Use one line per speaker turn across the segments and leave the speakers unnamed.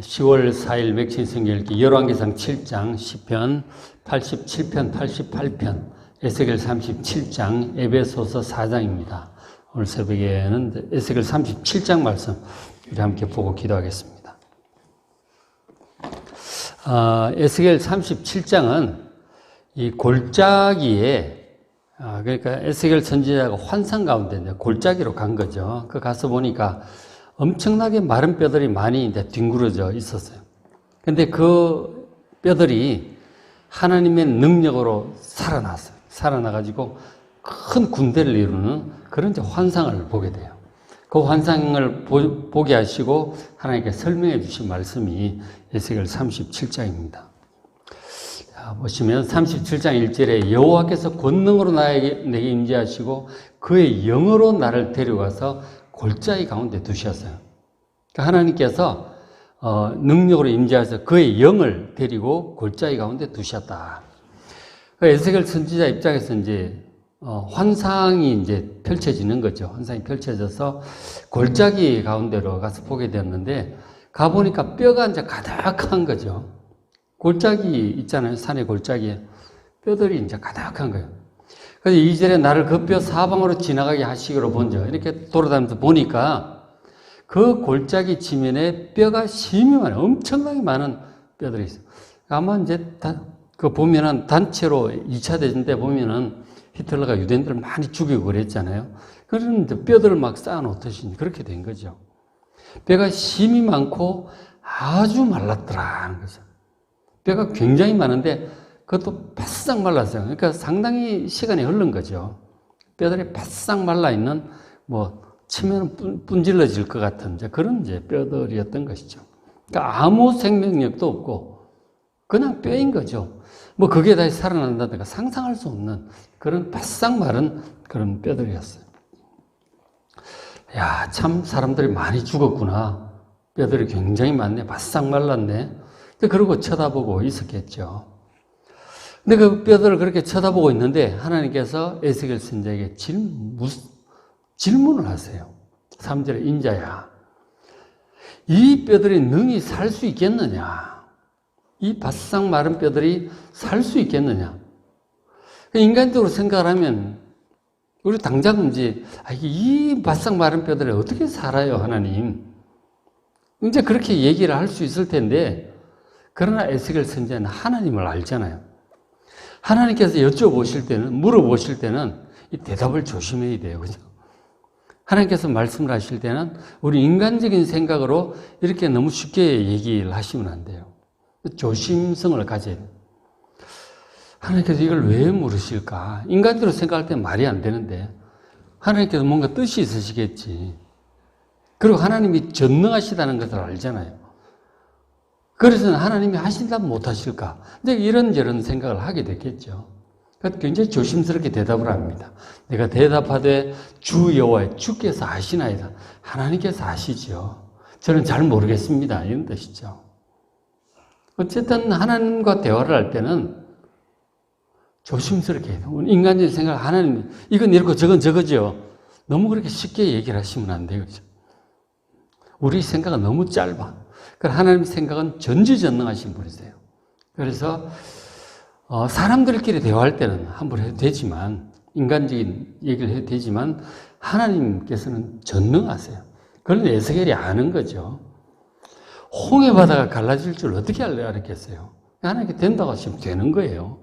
10월 4일 맥신 성경읽기 열왕기상 7장 10편 87편 88편 에스겔 37장 에베소서 4장입니다. 오늘 새벽에는 에스겔 37장 말씀 우리 함께 보고 기도하겠습니다. 아, 에스겔 37장은 이 골짜기에 아, 그러니까 에스겔 선지자가 환상 가운데 골짜기로 간 거죠. 그 가서 보니까 엄청나게 마른 뼈들이 많이 이제 뒹굴어져 있었어요. 근데 그 뼈들이 하나님의 능력으로 살아났어요. 살아나가지고 큰 군대를 이루는 그런 환상을 보게 돼요. 그 환상을 보, 게 하시고 하나님께 설명해 주신 말씀이 에스겔 37장입니다. 자, 보시면 37장 1절에 여호와께서 권능으로 나에게 내게 임재하시고 그의 영으로 나를 데려가서 골짜기 가운데 두셨어요. 그러니까 하나님께서 어, 능력으로 임재하셔서 그의 영을 데리고 골짜기 가운데 두셨다. 그 에스겔 선지자 입장에서 이제 어, 환상이 이제 펼쳐지는 거죠. 환상이 펼쳐져서 골짜기 가운데로 가서 보게 되었는데 가보니까 뼈가 이제 가득한 거죠. 골짜기 있잖아요. 산의 골짜기에 뼈들이 이제 가득한 거예요. 그래서 이절에 나를 그뼈 사방으로 지나가게 하시기로 본적 이렇게 돌아다니면서 보니까 그 골짜기 지면에 뼈가 심이 많아요. 엄청나게 많은 뼈들이 있어요. 아마 이제 다, 그 보면은 단체로 2차 대전 때 보면은 히틀러가 유대인들을 많이 죽이고 그랬잖아요. 그런데 뼈들을 막 쌓아놓듯이 그렇게 된 거죠. 뼈가 심이 많고 아주 말랐더라 거죠. 뼈가 굉장히 많은데 그것도 바싹 말랐어요. 그러니까 상당히 시간이 흐른 거죠. 뼈들이 바싹 말라 있는 뭐 치면 분질러질 것 같은 그런 이제 뼈들이었던 것이죠. 그러니까 아무 생명력도 없고 그냥 뼈인 거죠. 뭐 그게 다시 살아난다든가 상상할 수 없는 그런 바싹 마른 그런 뼈들이었어요. 야, 참 사람들이 많이 죽었구나. 뼈들이 굉장히 많네. 바싹 말랐네. 그러고 쳐다보고 있었겠죠. 근데 그 뼈들을 그렇게 쳐다보고 있는데 하나님께서 에스겔 선자에게 질문, 질문을 하세요. 3절에 인자야. 이 뼈들이 능히 살 수 있겠느냐? 이 바싹 마른 뼈들이 살 수 있겠느냐? 인간적으로 생각을 하면 우리 당장 이제 아, 이 바싹 마른 뼈들이 어떻게 살아요, 하나님? 이제 그렇게 얘기를 할 수 있을 텐데 그러나 에스겔 선자는 하나님을 알잖아요. 하나님께서 여쭤보실 때는, 물어보실 때는 이 대답을 조심해야 돼요. 그죠? 하나님께서 말씀을 하실 때는 우리 인간적인 생각으로 이렇게 너무 쉽게 얘기를 하시면 안 돼요. 조심성을 가져야 돼요. 하나님께서 이걸 왜 물으실까? 인간적으로 생각할 때 말이 안 되는데, 하나님께서 뭔가 뜻이 있으시겠지. 그리고 하나님이 전능하시다는 것을 알잖아요. 그래서 하나님이 하신다면 못하실까? 이제 이런저런 생각을 하게 됐겠죠. 굉장히 조심스럽게 대답을 합니다. 내가 대답하되 주 여호와 주께서 아시나이다. 하나님께서 아시죠. 저는 잘 모르겠습니다. 이런 뜻이죠. 어쨌든 하나님과 대화를 할 때는 조심스럽게. 인간적인 생각 하나님 이건 이렇고 저건 저거죠. 너무 그렇게 쉽게 얘기를 하시면 안 돼요. 우리 생각은 너무 짧아. 하나님 생각은 전지전능하신 분이세요. 그래서 어, 사람들끼리 대화할 때는 함부로 해도 되지만 인간적인 얘기를 해도 되지만 하나님께서는 전능하세요. 그런 에스겔이 아는 거죠. 홍해 바다가 갈라질 줄 어떻게 알겠어요? 하나님께 된다고 하시면 되는 거예요.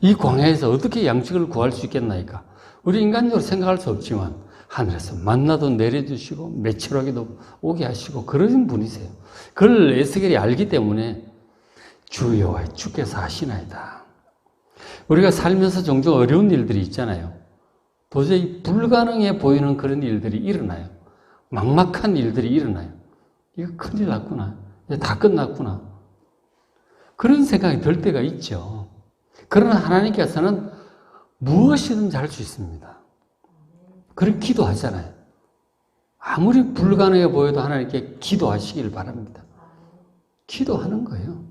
이 광야에서 어떻게 양식을 구할 수 있겠나이까? 우리 인간적으로 생각할 수 없지만 하늘에서 만나도 내려주시고 매출하게도 오게 하시고 그러신 분이세요. 그걸 에스겔이 알기 때문에 주여와 주께서 하시나이다. 우리가 살면서 종종 어려운 일들이 있잖아요. 도저히 불가능해 보이는 그런 일들이 일어나요. 막막한 일들이 일어나요. 이거 큰일 났구나. 이제 다 끝났구나. 그런 생각이 들 때가 있죠. 그러나 하나님께서는 무엇이든지 할 수 있습니다. 그렇게 기도하잖아요. 아무리 불가능해 보여도 하나님께 기도하시기를 바랍니다. 기도하는 거예요.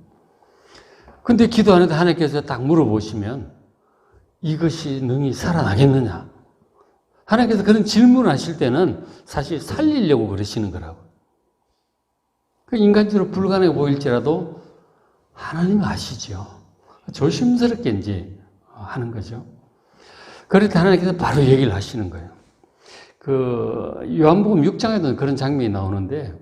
근데 기도하는데 하나님께서 딱 물어보시면 이것이 능히 살아나겠느냐? 하나님께서 그런 질문을 하실 때는 사실 살리려고 그러시는 거라고. 그 인간적으로 불가능해 보일지라도 하나님 아시죠. 조심스럽게 이제 하는 거죠. 때 하나님께서 바로 얘기를 하시는 거예요. 그 요한복음 6장에도 그런 장면이 나오는데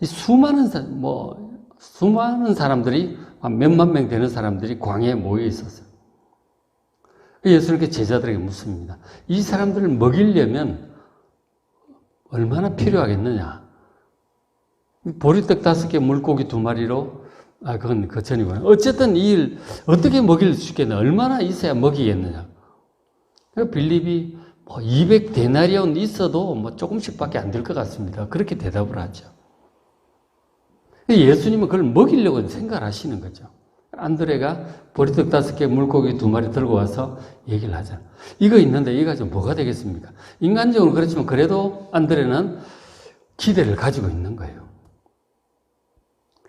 이 수많은 사, 뭐 수많은 사람들이 한 몇만 명 되는 사람들이 광야에 모여 있었어요. 예수님께 제자들에게 묻습니다. 이 사람들을 먹이려면 얼마나 필요하겠느냐? 보리떡 다섯 개, 물고기 두 마리로 아 그건 그 전이구나. 어쨌든 이 일 어떻게 먹일 수 있겠냐? 얼마나 있어야 먹이겠느냐? 그 빌립이 뭐 200데나리온 있어도 뭐 조금씩밖에 안 될 것 같습니다. 그렇게 대답을 하죠. 예수님은 그걸 먹이려고 생각을 하시는 거죠. 안드레가 보리떡 다섯 개, 물고기 두 마리 들고 와서 얘기를 하잖아. 이거 있는데 이거 가지고 뭐가 되겠습니까? 인간적으로 그렇지만 그래도 안드레는 기대를 가지고 있는 거예요.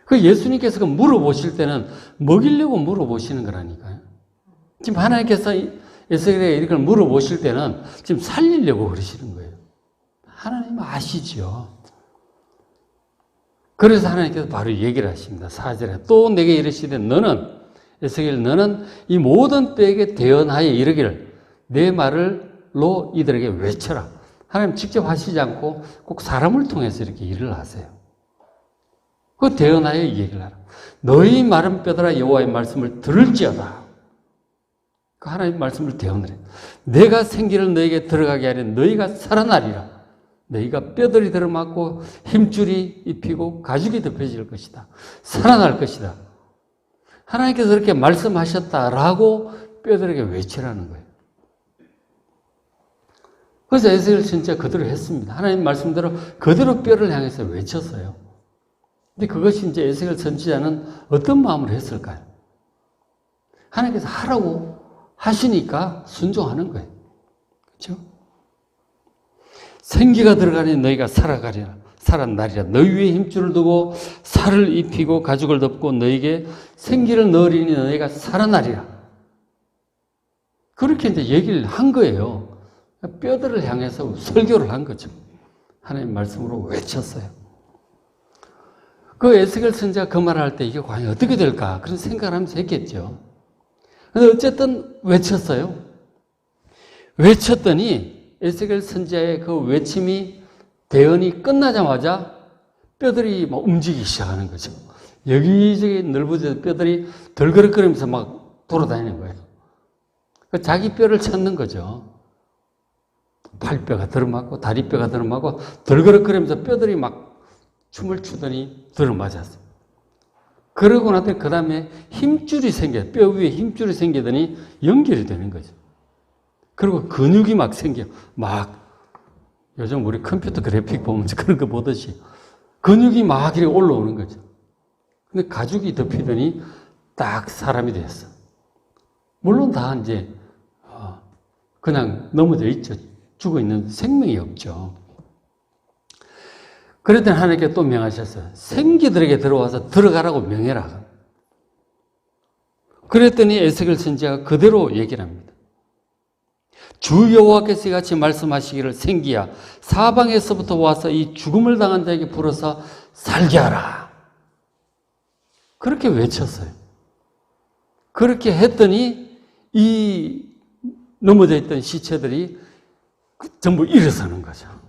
그 예수님께서 그 물어보실 때는 먹이려고 물어보시는 거라니까요. 지금 하나님께서 에스겔에게 이걸 물어보실 때는 지금 살리려고 그러시는 거예요. 하나님 아시죠? 그래서 하나님께서 바로 얘기를 하십니다. 4절에 또 내게 이르시되 너는 에스겔 너는 이 모든 때에게 대언하여 이르기를 내 말을로 이들에게 외쳐라. 하나님 직접 하시지 않고 꼭 사람을 통해서 이렇게 일을 하세요. 그 대언하여 이 얘기를 하라. 너희 마른 뼈들아 여호와의 말씀을 들을지어다. 그 하나님 말씀을 대언을 해. 내가 생기를 너에게 들어가게 하려 너희가 살아나리라. 너희가 뼈들이 들어맞고 힘줄이 입히고 가죽이 덮여질 것이다. 살아날 것이다. 하나님께서 그렇게 말씀하셨다라고 뼈들에게 외치라는 거예요. 그래서 에스겔 진짜 그대로 했습니다. 하나님 말씀대로 그대로 뼈를 향해서 외쳤어요. 근데 그것이 이제 에스겔 선지자는 어떤 마음으로 했을까요? 하나님께서 하라고 하시니까 순종하는 거예요. 그렇죠? 생기가 들어가니 너희가 살아가리라. 살아나리라. 너희 위에 힘줄을 두고 살을 입히고 가죽을 덮고 너희에게 생기를 넣으리니 너희가 살아나리라. 그렇게 이제 얘기를 한 거예요. 뼈들을 향해서 설교를 한 거죠. 하나님 말씀으로 외쳤어요. 그 에스겔 선지가 그 말을 할 때 이게 과연 어떻게 될까? 그런 생각을 하면서 했겠죠. 근데 어쨌든 외쳤어요. 외쳤더니 에스겔 선지자의 그 외침이 대언이 끝나자마자 뼈들이 막 움직이기 시작하는 거죠. 여기저기 넓어져 뼈들이 덜그럭거리면서 막 돌아다니는 거예요. 그 자기 뼈를 찾는 거죠. 팔뼈가 들어맞고 다리뼈가 들어맞고 덜그럭거리면서 뼈들이 막 춤을 추더니 들어맞았어요. 그러고 나더니 그 다음에 힘줄이 생겨, 뼈 위에 힘줄이 생기더니 연결이 되는 거죠. 그리고 근육이 막 생겨. 막, 요즘 우리 컴퓨터 그래픽 보면 그런 거 보듯이 근육이 막 이렇게 올라오는 거죠. 근데 가죽이 덮이더니 딱 사람이 됐어. 물론 다 이제, 어, 그냥 넘어져 있죠. 죽어 있는 생명이 없죠. 그랬더니 하나님께 또 명하셨어요. 생기들에게 들어와서 들어가라고 명해라. 그랬더니 에스겔 선지자가 그대로 얘기를 합니다. 주 여호와께서 같이 말씀하시기를 생기야 사방에서부터 와서 이 죽음을 당한 자에게 불어서 살게 하라. 그렇게 외쳤어요. 그렇게 했더니 이 넘어져 있던 시체들이 전부 일어서는 거죠.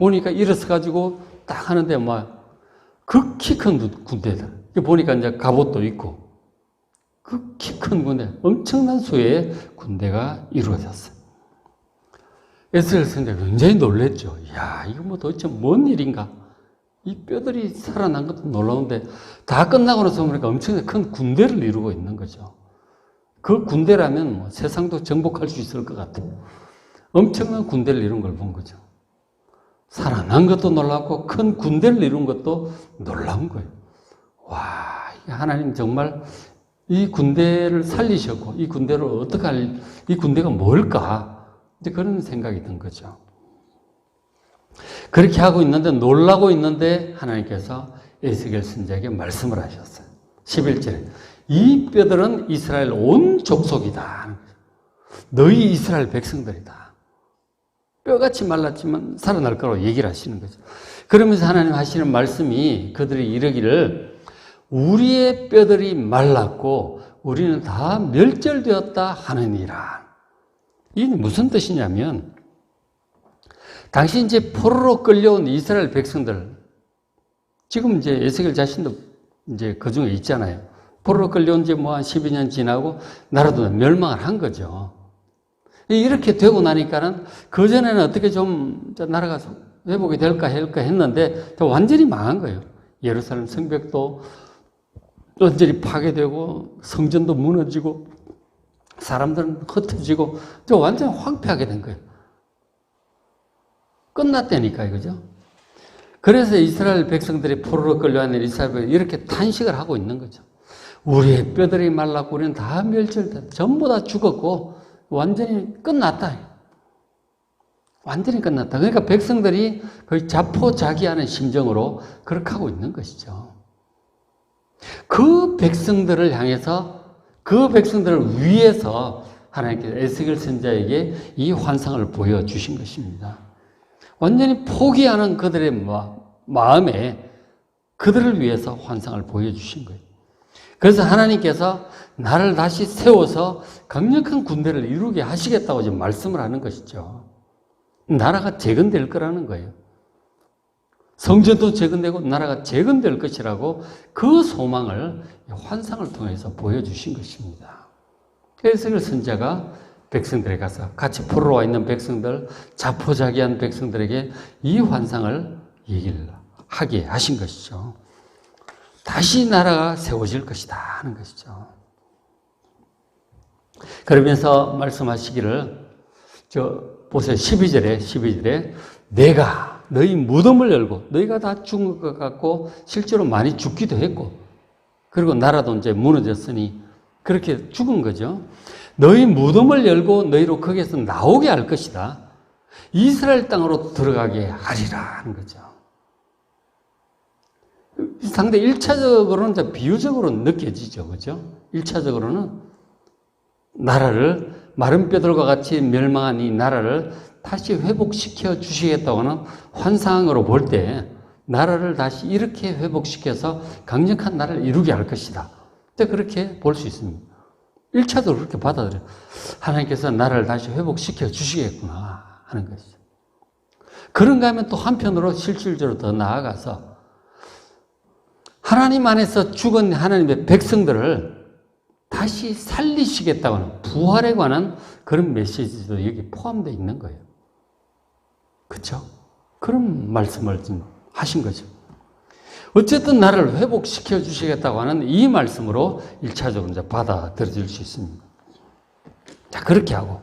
보니까 일어서 가지고 딱 하는데 막 극히 큰 군대들. 보니까 이제 갑옷도 있고 극히 큰 군대, 엄청난 수의 군대가 이루어졌어요. 에스겔 선생 굉장히 놀랬죠. 야, 이거 뭐 도대체 뭔 일인가? 이 뼈들이 살아난 것도 놀라운데 다 끝나고 나서 보니까 엄청나게 큰 군대를 이루고 있는 거죠. 그 군대라면 뭐 세상도 정복할 수 있을 것 같아요. 엄청난 군대를 이룬 걸 본 거죠. 살아난 것도 놀랍고 큰 군대를 이룬 것도 놀라운 거예요. 와, 하나님 정말 이 군대를 살리셨고 이 군대를 어떻게 할, 이 군대가 뭘까? 이제 그런 생각이 든 거죠. 그렇게 하고 있는데 놀라고 있는데 하나님께서 에스겔 선지자에게 말씀을 하셨어요. 11절에 이 뼈들은 이스라엘 온 족속이다. 너희 이스라엘 백성들이다. 뼈같이 말랐지만 살아날 거라고 얘기를 하시는 거죠. 그러면서 하나님 하시는 말씀이 그들이 이르기를 우리의 뼈들이 말랐고 우리는 다 멸절되었다 하느니라. 이게 무슨 뜻이냐면 당시 이제 포로로 끌려온 이스라엘 백성들 지금 이제 에스겔 자신도 이제 그 중에 있잖아요. 포로로 끌려온 지 뭐 한 12년 지나고 나라도 멸망을 한 거죠. 이렇게 되고 나니까는 그전에는 어떻게 좀 나라가 회복이 될까 할까 했는데 완전히 망한 거예요. 예루살렘 성벽도 완전히 파괴되고 성전도 무너지고 사람들은 흩어지고 저 완전히 황폐하게 된 거예요. 끝났다니까 이거죠. 그래서 이스라엘 백성들이 포로로 끌려왔는 이스라엘 이렇게 탄식을 하고 있는 거죠. 우리의 뼈들이 말랐고 우리는 다 멸절됐다. 전부 다 죽었고 완전히 끝났다. 완전히 끝났다. 그러니까 백성들이 거의 자포자기하는 심정으로 그렇게 하고 있는 것이죠. 그 백성들을 향해서 그 백성들을 위해서 하나님께서 에스겔 선자에게 이 환상을 보여주신 것입니다. 완전히 포기하는 그들의 마음에 그들을 위해서 환상을 보여주신 거예요. 그래서 하나님께서 나를 다시 세워서 강력한 군대를 이루게 하시겠다고 지금 말씀을 하는 것이죠. 나라가 재건될 거라는 거예요. 성전도 재건되고 나라가 재건될 것이라고 그 소망을 환상을 통해서 보여주신 것입니다. 그래서 그 선자가 백성들에 가서 같이 포로로 와 있는 백성들, 자포자기한 백성들에게 이 환상을 얘기를 하게 하신 것이죠. 다시 나라가 세워질 것이다 하는 것이죠. 그러면서 말씀하시기를 저 보세요. 12절에 12절에 내가 너희 무덤을 열고 너희가 다 죽은 것 같고 실제로 많이 죽기도 했고 그리고 나라도 이제 무너졌으니 그렇게 죽은 거죠. 너희 무덤을 열고 너희로 거기에서 나오게 할 것이다. 이스라엘 땅으로 들어가게 하리라 하는 거죠. 상대 1차적으로는 이제 비유적으로 느껴지죠. 그죠? 1차적으로는 나라를 마른 뼈들과 같이 멸망한 이 나라를 다시 회복시켜 주시겠다고는 환상으로 볼 때 나라를 다시 이렇게 회복시켜서 강력한 나라를 이루게 할 것이다. 그렇게 볼 수 있습니다. 1차도 그렇게 받아들여요. 하나님께서 나라를 다시 회복시켜 주시겠구나 하는 것이죠. 그런가 하면 또 한편으로 실질적으로 더 나아가서 하나님 안에서 죽은 하나님의 백성들을 다시 살리시겠다고 하는 부활에 관한 그런 메시지도 여기 포함되어 있는 거예요. 그렇죠? 그런 말씀을 좀 하신 거죠. 어쨌든 나를 회복시켜 주시겠다고 하는 이 말씀으로 1차적으로 이제 받아들여질 수 있습니다. 자, 그렇게 하고.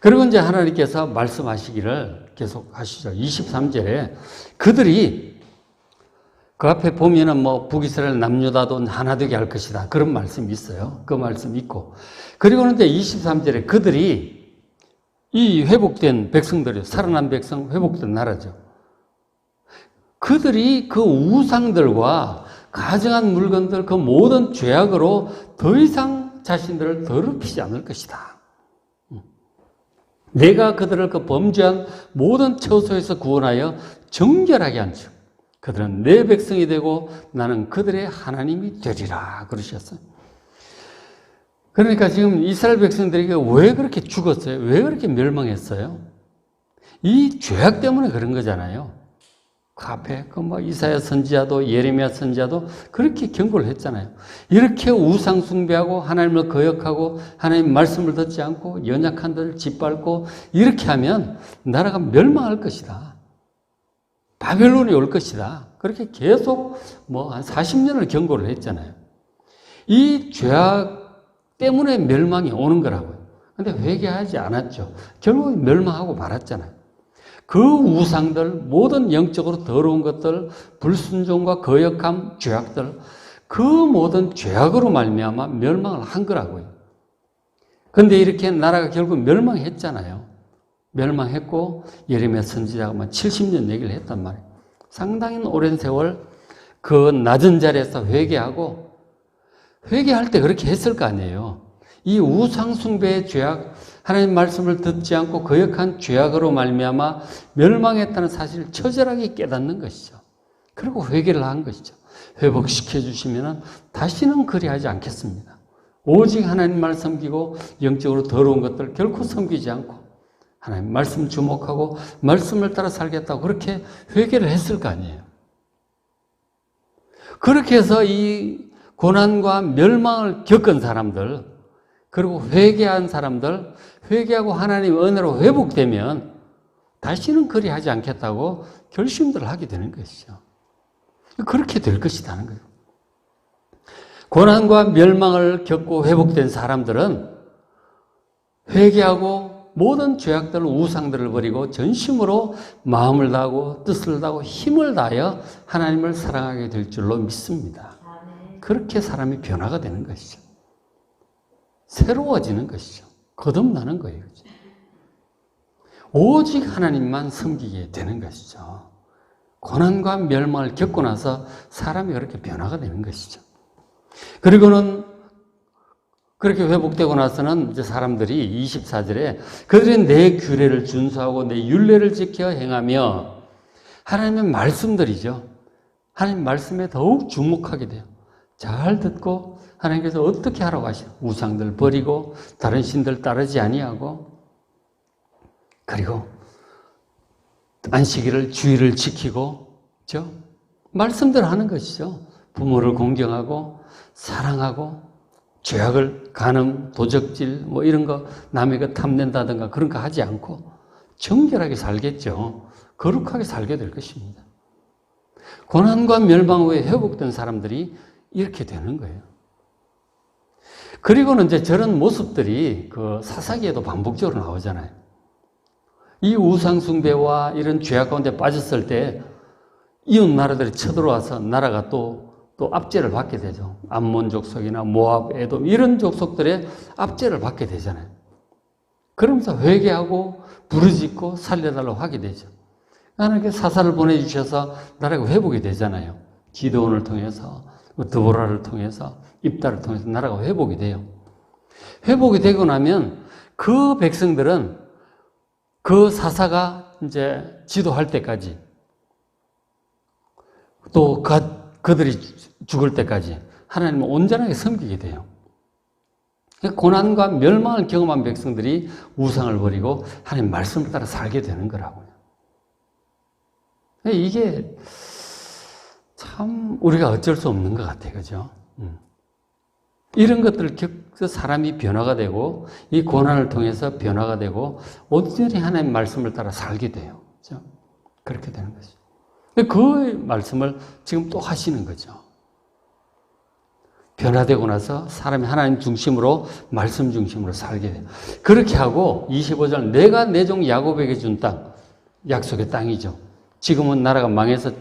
그리고 이제 하나님께서 말씀하시기를 계속 하시죠. 23절에 그들이 그 앞에 보면은 뭐 북이스라엘 남유다도 하나 되게 할 것이다. 그런 말씀이 있어요. 그 말씀 있고. 그리고는 이제 23절에 그들이 이 회복된 백성들이 살아난 백성 회복된 나라죠. 그들이 그 우상들과 가정한 물건들 그 모든 죄악으로 더 이상 자신들을 더럽히지 않을 것이다. 내가 그들을 그 범죄한 모든 처소에서 구원하여 정결하게 한즉 그들은 내 백성이 되고 나는 그들의 하나님이 되리라 그러셨어요. 그러니까 지금 이스라엘 백성들에게 왜 그렇게 죽었어요? 왜 그렇게 멸망했어요? 이 죄악 때문에 그런 거잖아요. 그 앞에 그뭐 이사야 선지자도 예레미야 선지자도 그렇게 경고를 했잖아요. 이렇게 우상 숭배하고 하나님을 거역하고 하나님 말씀을 듣지 않고 연약한 들을 짓밟고 이렇게 하면 나라가 멸망할 것이다. 바벨론이 올 것이다. 그렇게 계속 뭐 한 40년을 경고를 했잖아요. 이 죄악 때문에 멸망이 오는 거라고요. 근데 회개하지 않았죠. 결국 멸망하고 말았잖아요. 그 우상들, 모든 영적으로 더러운 것들, 불순종과 거역함, 죄악들, 그 모든 죄악으로 말미암아 멸망을 한 거라고요. 근데 이렇게 나라가 결국 멸망했잖아요. 멸망했고 예레미야 선지자가 70년 얘기를 했단 말이에요. 상당히 오랜 세월 그 낮은 자리에서 회개하고 회개할 때 그렇게 했을 거 아니에요. 이 우상숭배의 죄악, 하나님 말씀을 듣지 않고 거역한 죄악으로 말미암아 멸망했다는 사실을 처절하게 깨닫는 것이죠. 그리고 회개를 한 것이죠. 회복시켜 주시면 다시는 그리하지 않겠습니다. 오직 하나님만 섬기고 영적으로 더러운 것들 결코 섬기지 않고 하나님 말씀 주목하고 말씀을 따라 살겠다고 그렇게 회개를 했을 거 아니에요. 그렇게 해서 이 고난과 멸망을 겪은 사람들, 그리고 회개한 사람들, 회개하고 하나님 은혜로 회복되면 다시는 그리하지 않겠다고 결심들을 하게 되는 것이죠. 그렇게 될 것이라는 거예요. 고난과 멸망을 겪고 회복된 사람들은 회개하고 모든 죄악들, 우상들을 버리고 전심으로 마음을 다하고 뜻을 다하고 힘을 다하여 하나님을 사랑하게 될 줄로 믿습니다. 그렇게 사람이 변화가 되는 것이죠. 새로워지는 것이죠. 거듭나는 거예요. 오직 하나님만 섬기게 되는 것이죠. 고난과 멸망을 겪고 나서 사람이 그렇게 변화가 되는 것이죠. 그리고는 그렇게 회복되고 나서는 이제 사람들이 24절에 그들이 내 규례를 준수하고 내 율례를 지켜 행하며 하나님의 말씀들이죠. 하나님 말씀에 더욱 주목하게 돼요. 잘 듣고 하나님께서 어떻게 하라고 하시나 우상들 버리고 다른 신들 따르지 아니하고 그리고 안식일을 주의를 지키고 죠 말씀대로 하는 것이죠. 부모를 공경하고 사랑하고 죄악을 간음, 도적질 뭐 이런 거 남의 거 탐낸다든가 그런 거 하지 않고 정결하게 살겠죠. 거룩하게 살게 될 것입니다. 고난과 멸망 후에 회복된 사람들이 이렇게 되는 거예요. 그리고는 이제 저런 모습들이 그 사사기에도 반복적으로 나오잖아요. 이 우상숭배와 이런 죄악 가운데 빠졌을 때 이웃 나라들이 쳐들어와서 나라가 또, 또 압제를 받게 되죠. 암몬 족속이나 모압, 에돔 이런 족속들의 압제를 받게 되잖아요. 그러면서 회개하고 부르짖고 살려달라고 하게 되죠. 하나님께 사사를 보내주셔서 나라가 회복이 되잖아요. 기도원을 통해서, 드보라를 통해서, 입다를 통해서 나라가 회복이 돼요. 회복이 되고 나면 그 백성들은 그 사사가 이제 지도할 때까지 또 그, 그들이 죽을 때까지 하나님을 온전하게 섬기게 돼요. 고난과 멸망을 경험한 백성들이 우상을 버리고 하나님 말씀을 따라 살게 되는 거라고요. 이게 참 우리가 어쩔 수 없는 것 같아요. 그죠? 음. 이런 것들을 겪어 사람이 변화가 되고 이 고난을 통해서 변화가 되고 온전히 하나님 말씀을 따라 살게 돼요. 그렇게 되는 거죠. 그 말씀을 지금 또 하시는 거죠. 변화되고 나서 사람이 하나님 중심으로 말씀 중심으로 살게 돼요. 그렇게 하고 25절 내가 내 종 야곱에게 준 땅 약속의 땅이죠. 지금은 나라가 망해서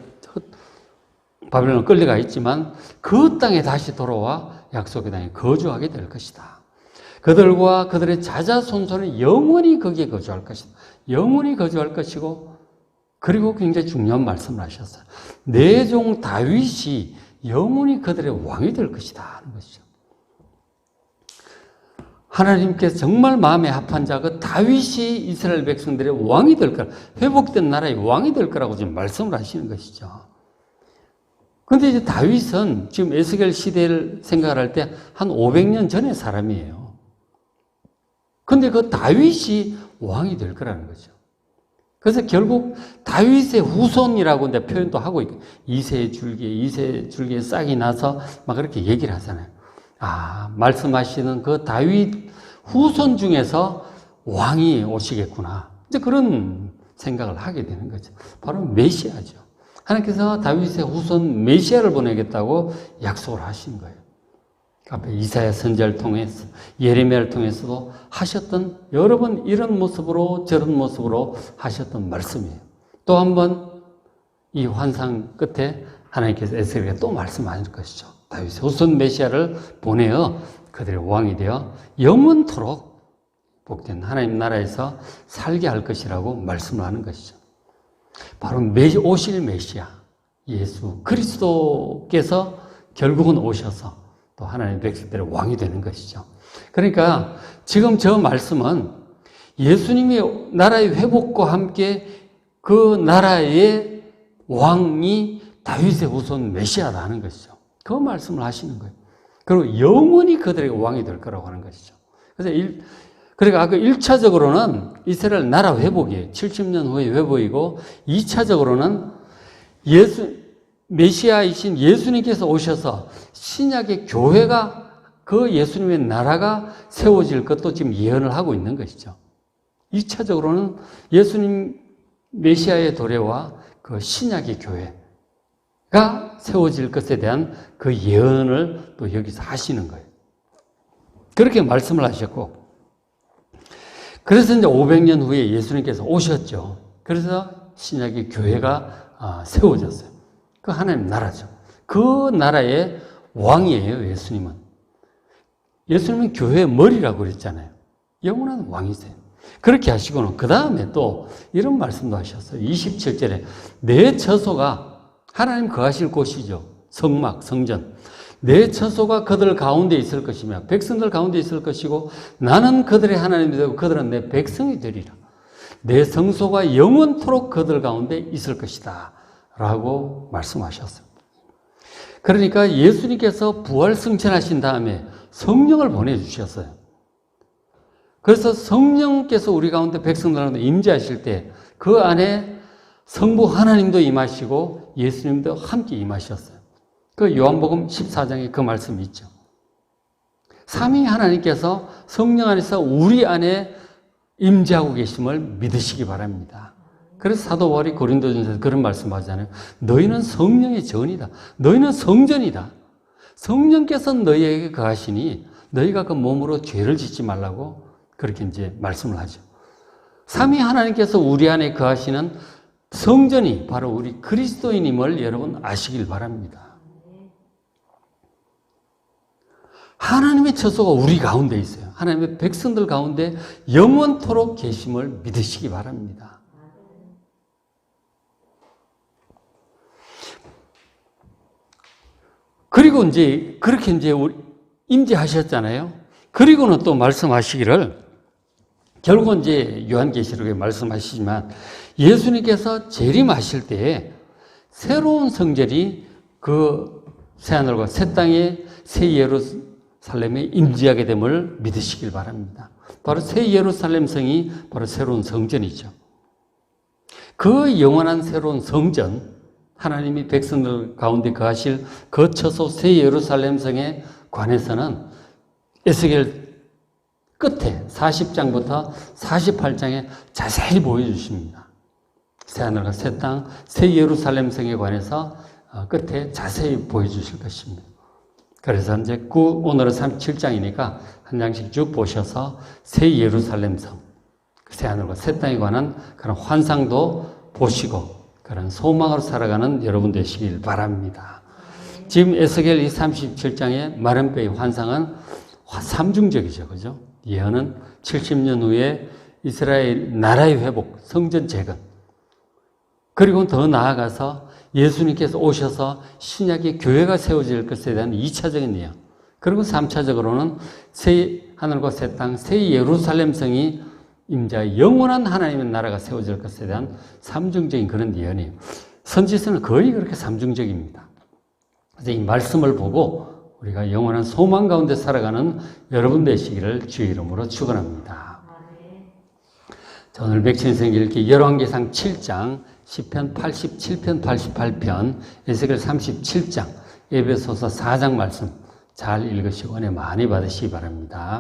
바벨론 끌려가 있지만 그 땅에 다시 돌아와 약속의 땅에 거주하게 될 것이다. 그들과 그들의 자자손손은 영원히 거기에 거주할 것이다. 영원히 거주할 것이고 그리고 굉장히 중요한 말씀을 하셨어요. 내종 다윗이 영원히 그들의 왕이 될 것이다 하는 것이죠. 하나님께서 정말 마음에 합한 자, 그 다윗이 이스라엘 백성들의 왕이 될 거라, 회복된 나라의 왕이 될 거라고 지금 말씀을 하시는 것이죠. 근데 이제 다윗은 지금 에스겔 시대를 생각할 때 한 500년 전의 사람이에요. 근데 그 다윗이 왕이 될 거라는 거죠. 그래서 결국 다윗의 후손이라고 이제 표현도 하고 있고, 이세 줄기에, 이세 줄기에 싹이 나서 막 그렇게 얘기를 하잖아요. 아, 말씀하시는 그 다윗 후손 중에서 왕이 오시겠구나. 이제 그런 생각을 하게 되는 거죠. 바로 메시아죠. 하나님께서 다윗의 후손 메시아를 보내겠다고 약속을 하신 거예요. 앞에 이사야 선지를 통해서 예레미야를 통해서도 하셨던 여러 번 이런 모습으로 저런 모습으로 하셨던 말씀이에요. 또 한 번 이 환상 끝에 하나님께서 에스겔에게 또 말씀하실 것이죠. 다윗의 후손 메시아를 보내어 그들의 왕이 되어 영원토록 복된 하나님 나라에서 살게 할 것이라고 말씀을 하는 것이죠. 바로 메, 오실 메시아 예수 그리스도께서 결국은 오셔서 또 하나님의 백성들의 왕이 되는 것이죠. 그러니까 지금 저 말씀은 예수님이 나라의 회복과 함께 그 나라의 왕이 다윗의 후손 메시아다 하는 것이죠. 그 말씀을 하시는 거예요. 그리고 영원히 그들에게 왕이 될 거라고 하는 것이죠. 그래서 일, 그러니까 그 1차적으로는 이스라엘 나라 회복이에요. 70년 후의 회복이고 2차적으로는 예수 메시아이신 예수님께서 오셔서 신약의 교회가 그 예수님의 나라가 세워질 것도 지금 예언을 하고 있는 것이죠. 2차적으로는 예수님 메시아의 도래와 그 신약의 교회가 세워질 것에 대한 그 예언을 또 여기서 하시는 거예요. 그렇게 말씀을 하셨고, 그래서 이제 500년 후에 예수님께서 오셨죠. 그래서 신약의 교회가 아, 세워졌어요. 그 하나님 나라죠. 그 나라의 왕이에요, 예수님은. 예수님은 교회의 머리라고 그랬잖아요. 영원한 왕이세요. 그렇게 하시고는 그 다음에 또 이런 말씀도 하셨어요. 27절에 내 처소가 하나님 거하실 곳이죠. 성막, 성전. 내 처소가 그들 가운데 있을 것이며 백성들 가운데 있을 것이고 나는 그들의 하나님이 되고 그들은 내 백성이 되리라. 내 성소가 영원토록 그들 가운데 있을 것이다. 라고 말씀하셨어요. 그러니까 예수님께서 부활 승천하신 다음에 성령을 보내주셨어요. 그래서 성령께서 우리 가운데 백성들 가운데 임재하실 때 그 안에 성부 하나님도 임하시고 예수님도 함께 임하셨어요. 그 요한복음 14장에 그 말씀이 있죠. 삼위 하나님께서 성령 안에서 우리 안에 임재하고 계심을 믿으시기 바랍니다. 그래서 사도 바울이 고린도전서에서 그런 말씀하잖아요. 너희는 성령의 전이다. 너희는 성전이다. 성령께서 너희에게 거하시니 너희가 그 몸으로 죄를 짓지 말라고 그렇게 이제 말씀을 하죠. 삼위 하나님께서 우리 안에 거하시는 성전이 바로 우리 그리스도인임을 여러분 아시길 바랍니다. 하나님의 처소가 우리 가운데 있어요. 하나님의 백성들 가운데 영원토록 계심을 믿으시기 바랍니다. 그리고 이제 그렇게 이제 임재하셨잖아요. 그리고는 또 말씀하시기를 결국은 이제 요한계시록에 말씀하시지만 예수님께서 재림하실 때에 새로운 성전이 그 새하늘과 새 땅에 새 예루살렘에 임재하게 됨을 믿으시길 바랍니다. 바로 새 예루살렘 성이 바로 새로운 성전이죠. 그 영원한 새로운 성전, 하나님이 백성들 가운데 거하실 거처소 새 예루살렘 성에 관해서는 에스겔 끝에 40장부터 48장에 자세히 보여주십니다. 새하늘과 새 땅, 새 예루살렘 성에 관해서 어, 끝에 자세히 보여주실 것입니다. 그래서 이제 구, 오늘은 37장이니까 한 장씩 쭉 보셔서 새 예루살렘 성, 새 하늘과 새 땅에 관한 그런 환상도 보시고 그런 소망으로 살아가는 여러분 되시길 바랍니다. 지금 에스겔 이 37장의 마른 뼈의 환상은 삼중적이죠. 그죠? 예언은 70년 후에 이스라엘 나라의 회복, 성전 재건. 그리고 더 나아가서 예수님께서 오셔서 신약의 교회가 세워질 것에 대한 2차적인 예언. 그리고 3차적으로는 새 하늘과 새 땅, 새 예루살렘 성이 임자 영원한 하나님의 나라가 세워질 것에 대한 삼중적인 그런 예언이에요. 선지서는 거의 그렇게 삼중적입니다. 그래서 이 말씀을 보고 우리가 영원한 소망 가운데 살아가는 여러분 되시기를 주의 이름으로 축원합니다. 자, 오늘 백신생 읽기 열왕기상 7장 10편 87편 88편 에스겔 37장 에베소서 4장 말씀 잘 읽으시고 은혜 많이 받으시기 바랍니다.